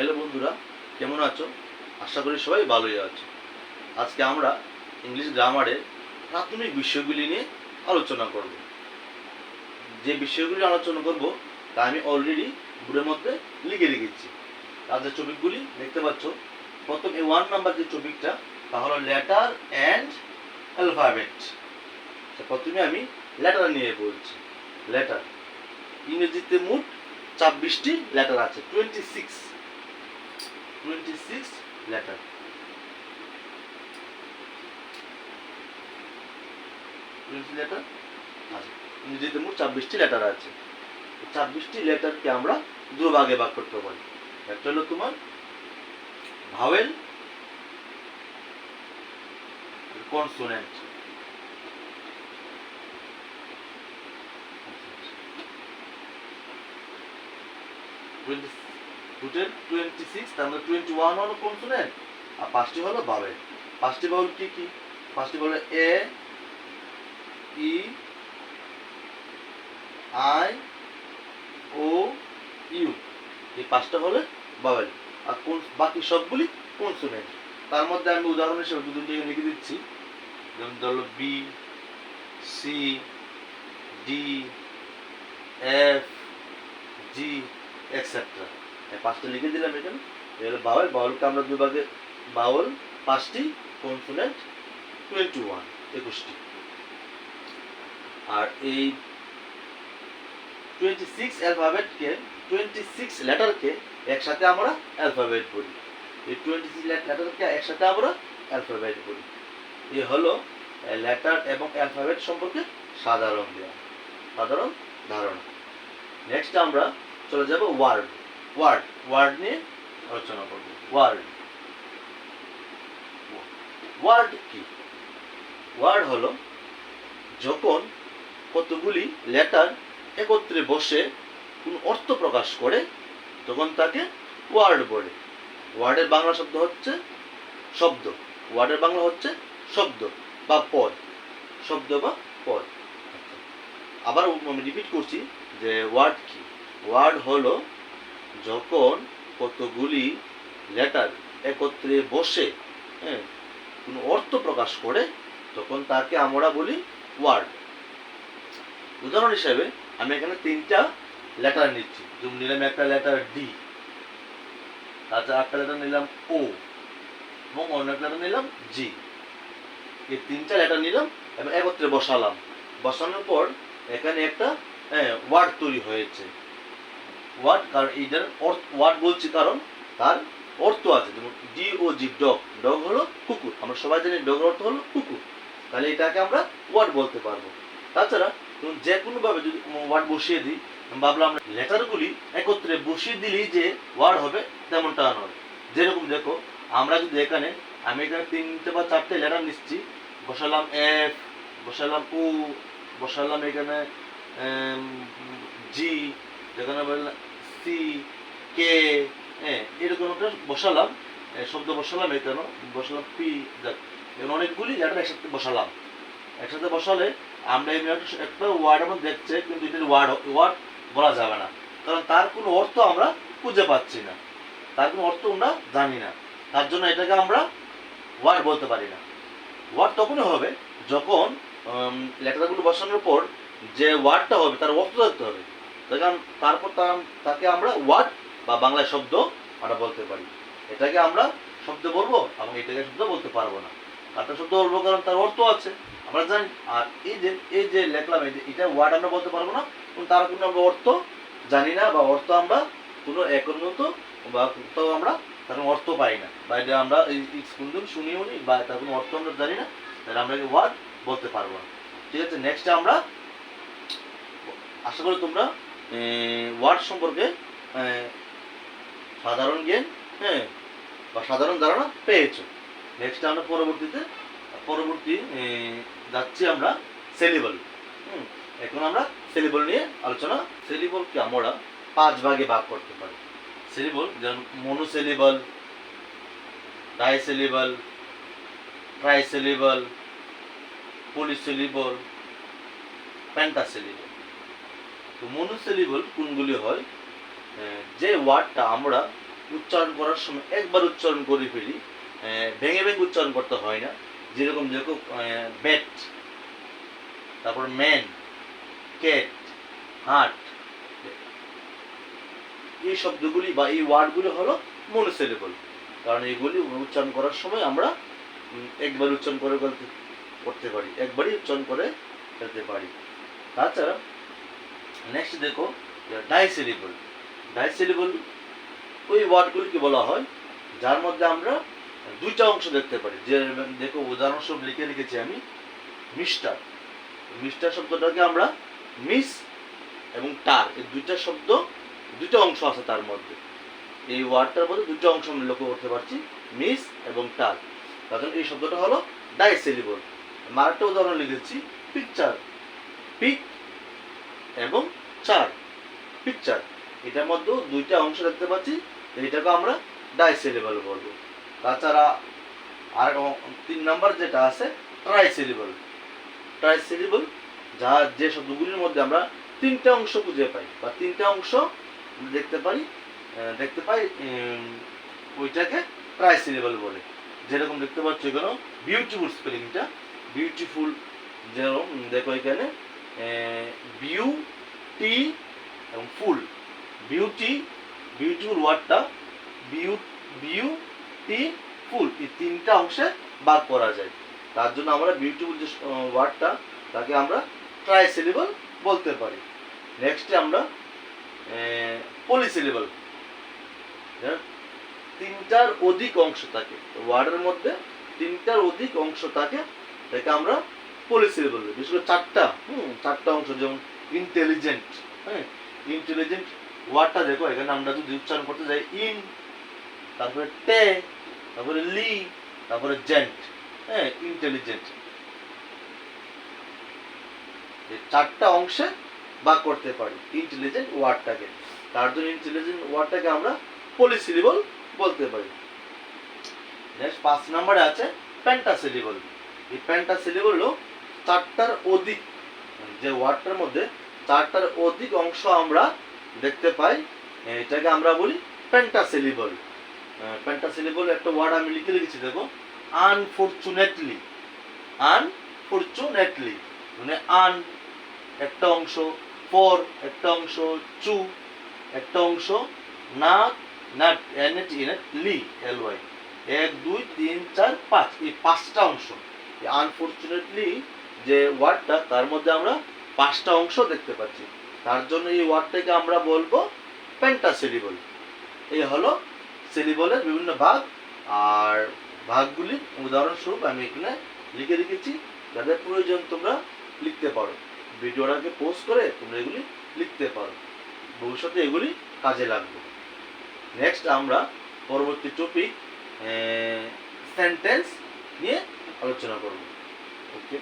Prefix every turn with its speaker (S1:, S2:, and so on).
S1: Hello বন্ধুরা, কেমন আছো? আশা করি সবাই ভালোই আছো। আজকে আমরা ইংলিশ গ্রামারের প্রাথমিক বিষয়গুলি নিয়ে আলোচনা করব। যে বিষয়গুলি আলোচনা করব, তা আমি অলরেডি বুড়ের মধ্যে লিখে রেখেছি। যে টপিকগুলি দেখতে পাচ্ছ। প্রথম এই ওয়ান নাম্বার যে টপিকটা, তা হলো লেটার অ্যান্ড অ্যালফাবেট প্রথমে আমি লেটার নিয়ে বলছি। লেটার ইংরেজিতে মোট ছাব্বিশটি লেটার আছে twenty six twenty six letter twenty letter আছে ইংরেজিতে মোট ছাব্বিশটি লেটার আছে ছাব্বিশটি লেটারকে আমরা দু ভাগ করতে পারি। একটা হলো তোমার vowel consonant total twenty six তার মধ্যে টোয়েন্টি ওয়ান হলো কনসোনেন্ট আর পাঁচটি হলো ভাওয়েল পাঁচটি ভাওয়েল কি কি? পাঁচটি হলো এ, ই, আই, ও, ইউ। এই পাঁচটা হলো ভাওয়েল আর কোন, বাকি সবগুলি কনসোনেন্ট তার মধ্যে আমি উদাহরণ হিসেবে দু তিনটে লিখে দিচ্ছি। যেমন ধরো B, C, D, F, G etcetera পাঁচটা লিখে দিলাম এখানে। হলো বাউল। বাউলকে আমরা দুই বাউল পাঁচটি কনসোনেন্ট টোয়েন্টি ওয়ান একুশটি। আর এই টোয়েন্টি সিক্স অ্যালফাবেটকে টোয়েন্টি সিক্স লেটারকে একসাথে আমরা অ্যালফাবেট বলি। এই টোয়েন্টি সিক্স লেটারকে একসাথে আমরা অ্যালফাবেট বলি। এই হলো লেটার এবং অ্যালফাবেট সম্পর্কে সাধারণ জ্ঞান, সাধারণ ধারণা। নেক্সট আমরা চলে যাব ওয়ার্ড ওয়ার্ড ওয়ার্ড নিয়ে আলোচনা করব। ওয়ার্ড ওয়ার্ড কি? ওয়ার্ড হলো যখন কতগুলি লেটার একত্রে বসে কোন অর্থ প্রকাশ করে, তখন তাকে ওয়ার্ড বলে। ওয়ার্ডের বাংলা শব্দ হচ্ছে শব্দ। ওয়ার্ডের বাংলা হচ্ছে শব্দ বা পদ। শব্দ বা পদ। আবার আমি রিপিট করছি যে ওয়ার্ড কি? ওয়ার্ড হলো যখন কতগুলি লেটার একত্রে বসে হ্যাঁ কোনো অর্থ প্রকাশ করে, তখন তাকে আমরা বলি ওয়ার্ড উদাহরণ হিসেবে আমি এখানে তিনটা লেটার নিচ্ছি। যেমন নিলাম একটা লেটার ডি তাছাড়া একটা লেটার নিলাম ও এবং অন্য একটা লেটার নিলাম জি এই তিনটা লেটার নিলাম, এবং একত্রে বসালাম। বসানোর পর এখানে একটা ওয়ার্ড তৈরি হয়েছে। ওয়ার্ড কারণ এইটার ওয়ার্ড বলছি কারণ তার অর্থ আছে। যেমন D O G dog. Dog হলো কুকুর। আমরা সবাই জানি ডগের অর্থ হলো কুকুর। তাহলে এটাকে আমরা ওয়ার্ড বলতে পারব। তাছাড়া ধরুন যে কোনোভাবে যদি ওয়ার্ড বসিয়ে দিই, আমি আমরা লেটারগুলি একত্রে বসিয়ে দিলেই যে ওয়ার্ড হবে, তেমনটা নয়। যেরকম দেখো, আমরা যদি এখানে, আমি এখানে তিনটে বা চারটে লেটার নিচ্ছি, বসালাম এফ বসালাম ও বসালাম এখানে জি যেখানে বললাম সি কে এরকম একটা বসালাম শব্দ বসালাম এখানে বসালাম পি, দেখ অনেকগুলি লেটার একসাথে বসালাম। একসাথে বসালে আমরা এমনি একটা ওয়ার্ডের মধ্যে দেখছে, কিন্তু এটার ওয়ার্ড ওয়ার্ড বলা যাবে না। কারণ তার কোনো অর্থ আমরা খুঁজে পাচ্ছি না। তার কোনো অর্থ আমরা জানি না। তার জন্য এটাকে আমরা ওয়ার্ড বলতে পারি না। ওয়ার্ড তখনই হবে যখন লেটারগুলো বসানোর পর যে ওয়ার্ডটা হবে, তার অর্থ থাকতে হবে। তারপর তাকে আমরা ওয়ার্ড বা বাংলায় শব্দ আমরা বলতে পারি। এটাকে আমরা শব্দ বলব এবং এটাকে শব্দ বলতে পারব না। একটা শব্দ বলব কারণ তার অর্থ আছে। আমরা জানি, আর এই যে এই যে লেখলাম, এই যে, এটা ওয়ার্ড আমরা বলতে পারব না তার কোনো আমরা অর্থ জানি না বা অর্থ আমরা কোনো একরমত বা কোথাও আমরা তার কোনো অর্থ পাই না। বা এটা আমরা এই কোনদিন শুনিও নি বা তার কোনো অর্থ আমরা জানি না, তাহলে আমরা ওয়ার্ড বলতে পারব না। ঠিক আছে নেক্সট আমরা আশা করি তোমরা ওয়ার্ড সম্পর্কে সাধারণ জ্ঞান হ্যাঁ বা সাধারণ ধারণা পেয়েছ। নেক্সট আমরা পরবর্তীতে, পরবর্তী যাচ্ছি আমরা সেলিবল এখন আমরা সেলিবল নিয়ে আলোচনা। সেলিবলকে আমরা পাঁচ ভাগে ভাগ করতে পারি। সেলিবল যেমন মনো সেলিবল ডাই মনোসেলিবল ডাইসেলিবল ট্রাইসেলিবল পলিসেলিবল প্যান্টাসেলিবল তো মনোসেলিবল কোনগুলি হয়? যে ওয়ার্ডটা আমরা উচ্চারণ করার সময় একবার উচ্চারণ করে ফেলি ভেঙে ভেঙে উচ্চারণ করতে হয় না। যেরকম দেখো ব্যাট তারপর ম্যান ক্যাট হার্ট এই শব্দগুলি বা এই ওয়ার্ডগুলি হলো মনোসেলেবল কারণ এগুলি উচ্চারণ করার সময় আমরা একবার উচ্চারণ করে ফেলতে, করতে পারি, একবারই উচ্চারণ করে ফেলতে পারি। তাছাড়া নেক্সট দেখো ডাইসিলিবল ডাইসিলিবল ওই ওয়ার্ডগুলিকে বলা হয়, যার মধ্যে আমরা দুইটা অংশ দেখতে পারি। যে, দেখো উদাহরণস্বরূপ লিখে রেখেছি আমি, মিস্টার। মিস্টার শব্দটাকে আমরা মিস এবং টার এই দুইটা শব্দ, দুইটা অংশ আছে তার মধ্যে। এই ওয়ার্ডটার মধ্যে দুটো অংশ আমরা লক্ষ্য করতে পারছি, মিস এবং টার তার এই শব্দটা হলো ডাইসিলিবল আরেকটা উদাহরণ লিখেছি পিকচার পিক এবং চার পিকচার এটার মধ্যেও দুইটা অংশ দেখতে পাচ্ছি এটাকে আমরা ডাইসিলিবল বলব। তাছাড়া আর তিন নাম্বার যেটা আছে ট্রাইসিলিবল ট্রাইসিলিবল যা যে শব্দগুলির মধ্যে আমরা তিনটা অংশ খুঁজে পাই, বা তিনটা অংশ দেখতে পারি দেখতে পাই ওইটাকে ট্রাইসিলিবল বলে। যেরকম দেখতে পাচ্ছ এখানে বিউটিফুল স্পেলিংটা বিউটিফুল যেরকম দেখো এখানে বিউ টি এবং ফুল বিউটি বিউটিফুল ওয়ার্ডটা বিউ বিউ টি ফুল এই তিনটা অংশে ভাগ করা যায়। তার জন্য আমরা বিউটিফুল যে ওয়ার্ডটা তাকে আমরা ট্রাইসিলিবল বলতে পারি। নেক্সটে আমরা পলিসিলিবল তিনটার অধিক অংশ থাকে। ওয়ার্ডের মধ্যে তিনটার অধিক অংশ থাকে তাকে আমরা পলিসিলিবল বলি বিশেষ করে চারটা, হুম, চারটা অংশ, যেমন ইন্টেলিজেন্ট হ্যাঁ ইন্টেলিজেন্ট ওয়ার্ডটা দেখো, এখানে আমরা যদি উচ্চারণ করতে যাই ইন তারপরে টে তারপরে লি তারপরে জেন্ট হ্যাঁ ইন্টেলিজেন্ট চারটা অংশে ভাগ করতে পারি ইন্টেলিজেন্ট ওয়ার্ডটাকে তার জন্য ইন্টেলিজেন্ট ওয়ার্ডটাকে আমরা পলিসিলিবল বলতে পারি। নেক্সট পাঁচ নম্বরে আছে প্যান্টাসিলিবল এই প্যান্টাসিলিবল হলো চারটার অধিক যে ওয়ার্ডটার মধ্যে চারটার অধিক অংশ আমরা দেখতে পাই। এটাকে আমরা বলি প্যান্টাসিলিবল প্যান্টাসিলিবল একটা ওয়ার্ড আমি লিখে লিখেছি দেখো। আনফরচুনেটলি আনফরচুনেটলি মানে আন একটা অংশ ফর একটা অংশ চু একটা অংশ না নাট এন এট ইন লি এল ওয়াই এক, দুই, তিন, চার, পাঁচ। এই পাঁচটা অংশ। আনফর্চুনেটলি যে ওয়ার্ডটা, তার মধ্যে আমরা পাঁচটা অংশ দেখতে পাচ্ছি। তার জন্য এই ওয়ার্ডটাকে আমরা বলব প্যান্টা পেন্টাসিলিবল এই হলো সিলিবলের বিভিন্ন ভাগ, আর ভাগগুলি উদাহরণস্বরূপ আমি এখানে লিখে রেখেছি, যাদের প্রয়োজন তোমরা লিখতে পারো। ভিডিওটাকে পোস্ট করে তোমরা এগুলি লিখতে পারো। ভবিষ্যতে এগুলি কাজে লাগবে। নেক্সট আমরা পরবর্তী টপিক সেন্টেন্স নিয়ে আলোচনা করব। ওকে